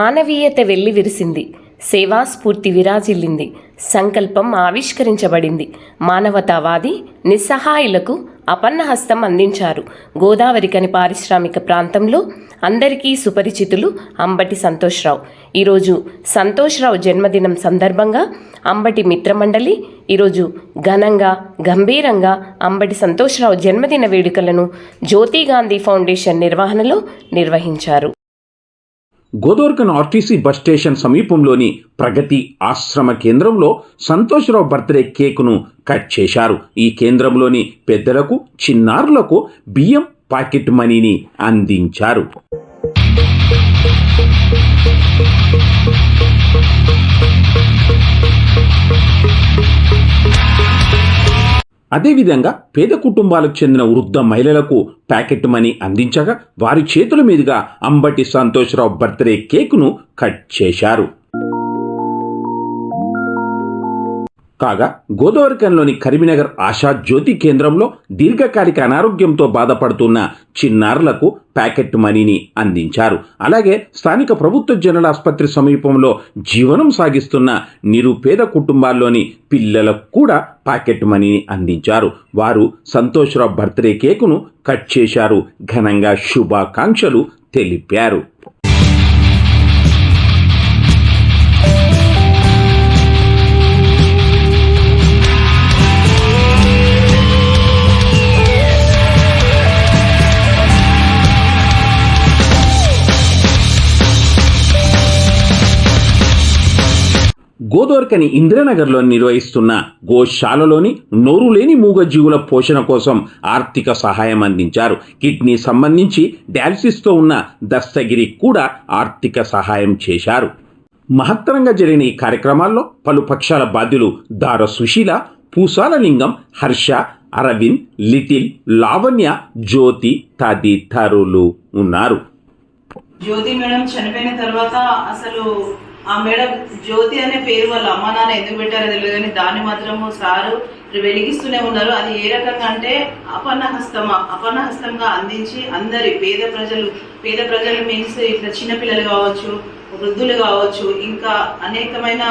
మానవీయత వెళ్ళి విరిసింది. సేవా స్ఫూర్తి విరాజిల్లింది. సంకల్పం ఆవిష్కరించబడింది. మానవతావాది నిస్సహాయులకు అపన్నహస్తం అందించారు. గోదావరి కని పారిశ్రామిక ప్రాంతంలో అందరికీ సుపరిచితులు అంబటి సంతోష్రావు. ఈరోజు సంతోష్రావు జన్మదినం సందర్భంగా అంబటి మిత్రమండలి ఈరోజు ఘనంగా గంభీరంగా అంబటి సంతోష్రావు జన్మదిన వేడుకలను జ్యోతి గాంధీ ఫౌండేషన్ నిర్వహణలో నిర్వహించారు. గోదోర్కన్ ఆర్టీసీ బస్ స్టేషన్ సమీపంలోని ప్రగతి ఆశ్రమ కేంద్రంలో సంతోష్రావు బర్త్డే కేకును కట్ చేశారు. ఈ కేంద్రంలోని పెద్దలకు చిన్నారులకు బియ్యం పాకెట్ మనీని అందించారు. అదేవిధంగా పేద కుటుంబాలకు చెందిన వృద్ధ మహిళలకు ప్యాకెట్ మనీ అందించగా వారి చేతుల మీదుగా అంబటి సంతోష్రావు బర్త్డే కేకును కట్ చేశారు. కాగా గోదావరికంలోని కరీంనగర్ ఆశా జ్యోతి కేంద్రంలో దీర్ఘకాలిక అనారోగ్యంతో బాధపడుతున్న చిన్నారులకు ప్యాకెట్ మనీని అందించారు. అలాగే స్థానిక ప్రభుత్వ జనరల్ ఆసుపత్రి సమీపంలో జీవనం సాగిస్తున్న నిరుపేద కుటుంబాల్లోని పిల్లలకు కూడా ప్యాకెట్ మనీని అందించారు. వారు సంతోష్రావు బర్త్డే కేకును కట్ చేశారు. ఘనంగా శుభాకాంక్షలు తెలిపారు. గోదోర్కని ఇంద్రనగర్లో నిర్వహిస్తున్న గోశాలలోని నోరు లేని మూగజీవుల పోషణ కోసం ఆర్థిక సహాయం అందించారు. కిడ్నీ సంబంధించి డయాలసిస్తో ఉన్న దస్తగిరి కూడా ఆర్థిక సహాయం చేశారు. మహత్తరంగా జరిగిన ఈ కార్యక్రమాల్లో పలు పక్షాల బాధ్యులు దార సుశీల పూసాల లింగం హర్ష అరవింద్ లిటిల్ లావణ్య జ్యోతి తదితరులు ఉన్నారు. జ్యోతి మేడం చనిపోయిన తర్వాత అసలు ఆ మేడం జ్యోతి అనే పేరు వాళ్ళ అమ్మ నాన్న ఎందుకు పెట్టారో తెలియదు కానీ దాన్ని మాత్రము సారు వెలిగిస్తూనే ఉన్నారు. అది ఏ రకంగా అంటే అపన్న హస్తమా. అపన్న హస్తంగా అందించి అందరి పేద ప్రజలు పేద ప్రజలు మీన్స్ ఇట్లా చిన్నపిల్లలు కావచ్చు వృద్ధులు కావచ్చు ఇంకా అనేకమైన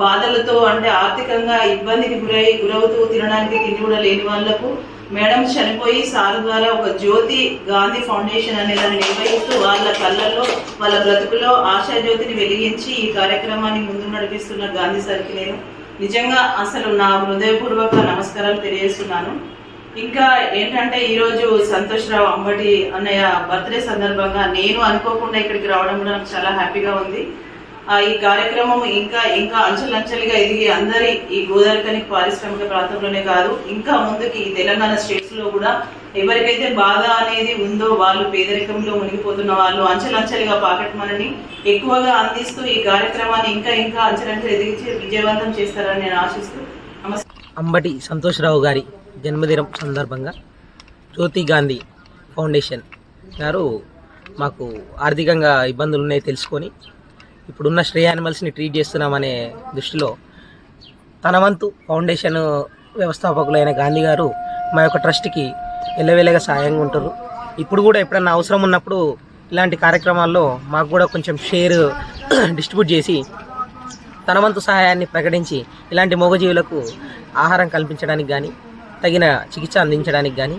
బాధలతో అంటే ఆర్థికంగా ఇబ్బందికి గురై గురవుతూ తినడానికి తిండి కూడా లేని వాళ్ళకు మేడం చనిపోయి సార్ ద్వారా ఒక జ్యోతి గాంధీ ఫౌండేషన్ అనే దాన్ని నిర్వహిస్తూ వాళ్ళ కళ్ళల్లో వాళ్ళ బ్రతుకులో ఆశా జ్యోతిని వెలిగించి ఈ కార్యక్రమాన్ని ముందు నడిపిస్తున్న గాంధీ సార్కి నేను నిజంగా అసలు నా హృదయపూర్వక నమస్కారాలు తెలియజేస్తున్నాను. ఇంకా ఏంటంటే ఈరోజు సంతోష్రావు అంబటి అన్నయ్య బర్త్డే సందర్భంగా నేను అనుకోకుండా ఇక్కడికి రావడం కూడా నాకు చాలా హ్యాపీగా ఉంది. ఈ కార్యక్రమం ఇంకా ఇంకా అంచెలంచెలుగా ఎదిగి అందరి ఈ గోదావరికని పారిశ్రామిక ప్రాంతంలోనే కాదు ఇంకా ముందుకి ఈ తెలంగాణ స్టేట్స్లో కూడా ఎవరికైతే బాధ అనేది ఉందో వాళ్ళు పేదరికంలో మునిగిపోతున్న వాళ్ళు అంచెలంచెలుగా పాకెట్ మనని ఎక్కువగా అందిస్తూ ఈ కార్యక్రమాన్ని ఇంకా ఇంకా అంచెలంచెలు ఎదిగించి విజయవంతం చేస్తారని నేను ఆశిస్తూ నమస్కారం అంబటి సంతోష్రావు గారి జన్మదినం సందర్భంగా జ్యోతి గాంధీ ఫౌండేషన్ గారు మాకు ఆర్థికంగా ఇబ్బందులు ఉన్నాయి తెలుసుకొని ఇప్పుడున్న శ్రేయ యానిమల్స్ని ట్రీట్ చేస్తున్నామనే దృష్టిలో తన వంతు ఫౌండేషన్ వ్యవస్థాపకులైన గాంధీ గారు మా యొక్క ట్రస్ట్కి ఎల్లవేళగా సాయంగా ఉంటారు. ఇప్పుడు కూడా ఎప్పుడన్నా అవసరం ఉన్నప్పుడు ఇలాంటి కార్యక్రమాల్లో మాకు కూడా కొంచెం షేర్ డిస్ట్రిబ్యూట్ చేసి తన వంతు సహాయాన్ని ప్రకటించి ఇలాంటి మూగజీవులకు ఆహారం కల్పించడానికి కానీ తగిన చికిత్స అందించడానికి కానీ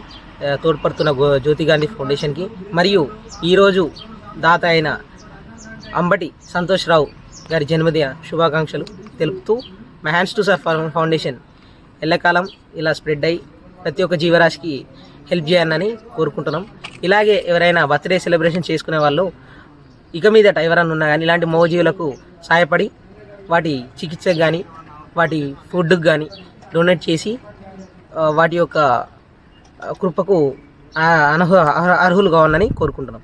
తోడ్పడుతున్న గో జ్యోతి గాంధీ ఫౌండేషన్కి మరియు ఈరోజు దాత అయిన అంబటి సంతోష్ రావు గారి జన్మదిన శుభాకాంక్షలు తెలుపుతూ my hands to sir foundation ఎల్లకాలం ఇలా స్ప్రెడ్ అయ్యి ప్రతి ఒక్క జీవరాశికి హెల్ప్ చేయాలని కోరుకుంటున్నాం. ఇలాగే ఎవరైనా బర్త్డే సెలబ్రేషన్ చేసుకునే వాళ్ళు ఇక మీదట ఎవరైనా ఉన్నా కానీ ఇలాంటి మోజీవులకు సహాయపడి వాటి చికిత్సకు కానీ వాటి ఫుడ్కి కానీ డొనేట్ చేసి వాటి యొక్క కృపకు అనహ అర్హులు కావాలని కోరుకుంటున్నాం.